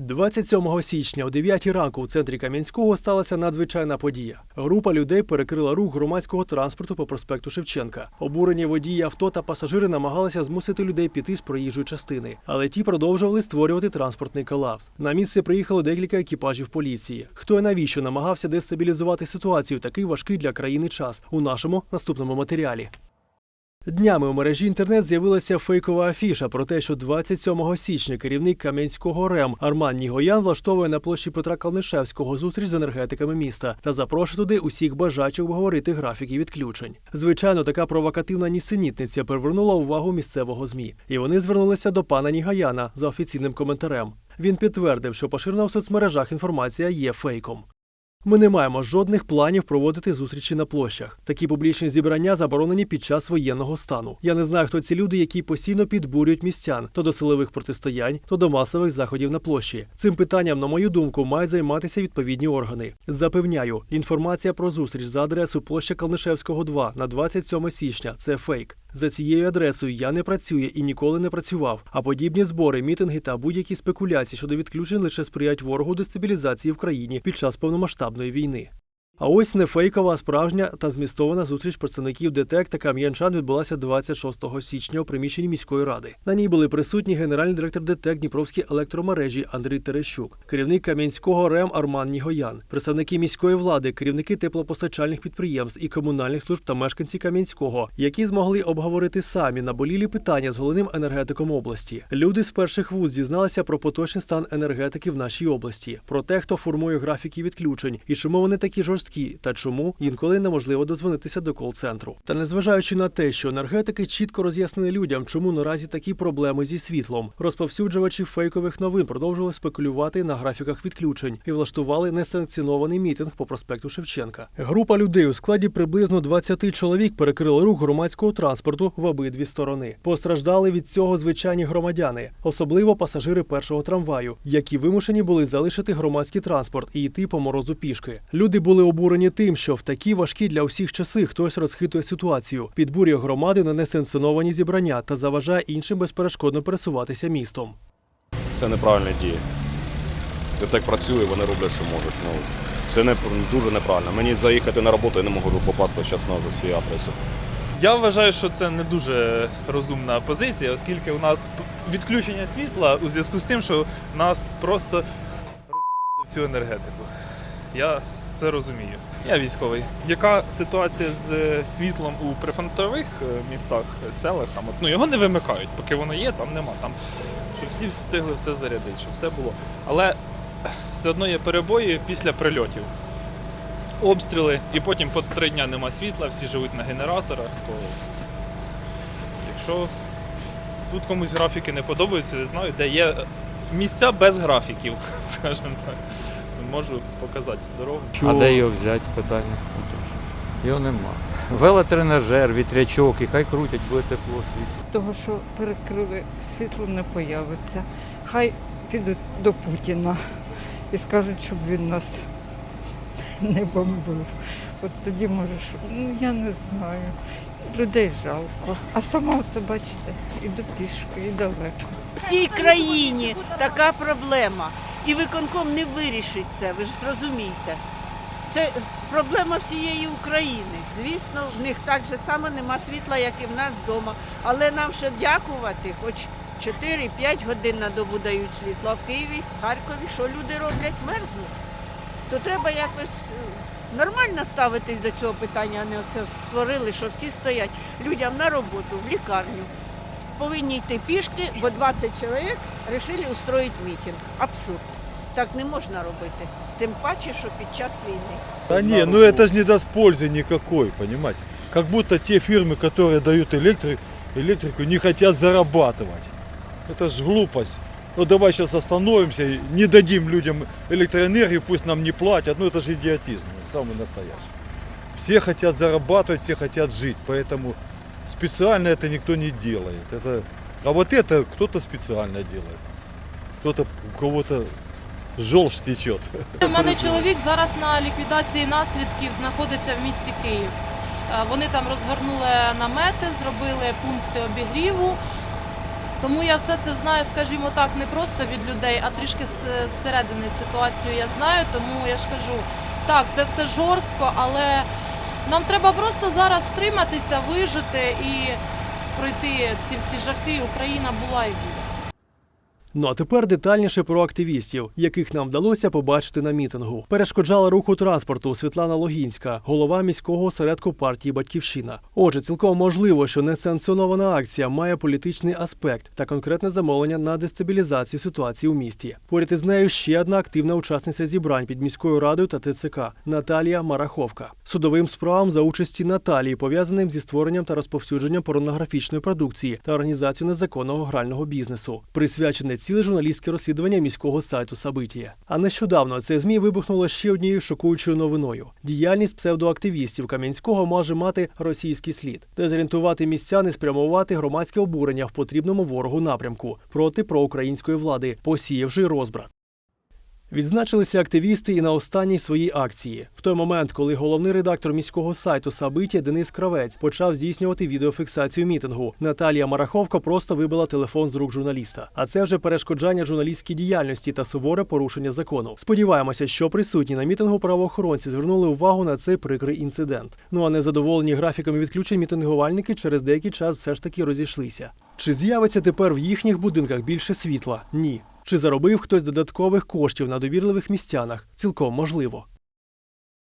27 січня о 9 ранку у центрі Кам'янського сталася надзвичайна подія. Група людей перекрила рух громадського транспорту по проспекту Шевченка. Обурені водії авто та пасажири намагалися змусити людей піти з проїжджої частини, але ті продовжували створювати транспортний колапс. На місце приїхало декілька екіпажів поліції. Хто і навіщо намагався дестабілізувати ситуацію в такий важкий для країни час у нашому наступному матеріалі. Днями у мережі інтернет з'явилася фейкова афіша про те, що 27 січня керівник Кам'янського РЕМ Арман Нігоян влаштовує на площі Петра Калнишевського зустріч з енергетиками міста та запрошує туди усіх бажаючих обговорити графіки відключень. Звичайно, така провокативна нісенітниця привернула увагу місцевого змі, і вони звернулися до пана Нігаяна за офіційним коментарем. Він підтвердив, що поширена в соцмережах інформація є фейком. Ми не маємо жодних планів проводити зустрічі на площах. Такі публічні зібрання заборонені під час воєнного стану. Я не знаю, хто ці люди, які постійно підбурюють містян то до силових протистоянь, то до масових заходів на площі. Цим питанням, на мою думку, мають займатися відповідні органи. Запевняю, інформація про зустріч за адресою площа Калнишевського 2 на 27 січня це фейк. За цією адресою я не працюю і ніколи не працював. А подібні збори, мітинги та будь-які спекуляції щодо відключень лише сприяють ворогу дестабілізації в країні під час повномасштабної війни. А ось не фейкова, а справжня та змістована зустріч представників ДТЕК та кам'янчан відбулася 26 січня у приміщенні міської ради. На ній були присутні генеральний директор ДТЕК Дніпровські електромережі Андрій Терещук, керівник Кам'янського РЕМ Арман Нігоян, представники міської влади, керівники теплопостачальних підприємств і комунальних служб та мешканці Кам'янського, які змогли обговорити самі наболілі питання з головним енергетиком області. Люди з перших вуз дізналися про поточний стан енергетики в нашій області, про те, хто формує графіки відключень і чому вони такі жорсткі, та чому інколи неможливо дозвонитися до кол-центру. Та незважаючи на те, що енергетики чітко роз'яснили людям, чому наразі такі проблеми зі світлом, розповсюджувачі фейкових новин продовжували спекулювати на графіках відключень і влаштували несанкціонований мітинг по проспекту Шевченка. Група людей у складі приблизно 20 чоловік перекрили рух громадського транспорту в обидві сторони. Постраждали від цього звичайні громадяни, особливо пасажири першого трамваю, які вимушені були залишити громадський транспорт і йти по морозу пішки. Люди були обурені тим, що в такі важкі для усіх часи хтось розхитує ситуацію, підбурює громади на несанкціоновані зібрання та заважає іншим безперешкодно пересуватися містом. Це неправильні дії. ДТЕК працює, вони роблять, що можуть. Ну, це не, дуже неправильно. Мені заїхати на роботу, я не можу попасти зараз на за свою адресу. Я вважаю, що це не дуже розумна позиція, оскільки у нас відключення світла у зв'язку з тим, що нас просто всю енергетику. Я це розумію. Я військовий. Яка ситуація з е, світлом у прифронтових е, містах, е, селах? Там, от, ну, його не вимикають, поки воно є, там нема. Там, щоб всі встигли все зарядити, щоб все було. Але все одно є перебої після прильотів обстріли, і потім по три дня нема світла, всі живуть на генераторах, то якщо тут комусь графіки не подобаються, я знаю, де є місця без графіків, скажімо так. Можу показати дорогу. А де його взяти питання? Його нема. Велотренажер, вітрячок, і хай крутять, буде тепло світло. того, що перекрили світло не появиться. Хай підуть до Путіна і скажуть, щоб він нас не бомбив. От тоді можеш, ну я не знаю. Людей жалко. А сама це бачите, іду пішки, і далеко. всій країні така проблема. І виконком не вирішить це, ви ж зрозумієте. Це проблема всієї України. Звісно, в них так же само нема світла, як і в нас вдома. Але нам ще дякувати, хоч 4-5 годин на добу дають світло. В Києві, в Харкові, що люди роблять? Мерзнуть. То треба якось е, нормально ставитись до цього питання, а не оце створили, що всі стоять людям на роботу, в лікарню повинні йти пішки, бо 20 чоловік вирішили устроїти мітинг. Абсурд. Так не можна робити. Тим паче, що під час війни. Да не, ну это же не даст пользы никакой, понимаете? Как будто те фирмы, которые дают электрик, электрику, не хотят зарабатывать. Это же глупость. Ну давай сейчас остановимся и не дадим людям электроэнергию, пусть нам не платят. Ну это же идиотизм, самый настоящий. Все хотят зарабатывать, все хотят жить, поэтому специально это никто не делает. Это... А вот это кто-то специально делает. Кто-то, у кого-то желчь течет. У мене чоловік зараз на ліквідації наслідків знаходиться в місті Київ. Е, Вони там розгорнули намети, зробили пункти обігріву. Тому я все це знаю, скажімо так, не просто від людей, а трішки з- зсередини ситуацію я знаю. Тому я ж кажу, так, це все жорстко, але нам треба просто зараз втриматися, вижити і пройти ці всі жахи. Україна була і буде. Ну а тепер детальніше про активістів, яких нам вдалося побачити на мітингу. Перешкоджала руху транспорту Світлана Логінська, голова міського осередку партії Батьківщина. Отже, цілком можливо, що несанкціонована акція має політичний аспект та конкретне замовлення на дестабілізацію ситуації у місті. Поряд із нею ще одна активна учасниця зібрань під міською радою та ТЦК Наталія Мараховка. Судовим справам за участі Наталії, пов'язаним зі створенням та розповсюдженням порнографічної продукції та організацією незаконного грального бізнесу, присвячене ціле журналістське розслідування міського сайту Сабитія. А нещодавно це змі вибухнуло ще однією шокуючою новиною: діяльність псевдоактивістів Кам'янського може мати російський слід, дезорієнтувати містян і спрямувати громадське обурення в потрібному ворогу напрямку проти проукраїнської влади, посіявши розбрат. Відзначилися активісти і на останній своїй акції. В той момент, коли головний редактор міського сайту Сабиття Денис Кравець почав здійснювати відеофіксацію мітингу, Наталія Мараховка просто вибила телефон з рук журналіста. А це вже перешкоджання журналістській діяльності та суворе порушення закону. Сподіваємося, що присутні на мітингу правоохоронці звернули увагу на цей прикрий інцидент. Ну а незадоволені графіками відключень мітингувальники через деякий час все ж таки розійшлися. Чи з'явиться тепер в їхніх будинках більше світла? Ні. Чи заробив хтось додаткових коштів на довірливих містянах? Цілком можливо.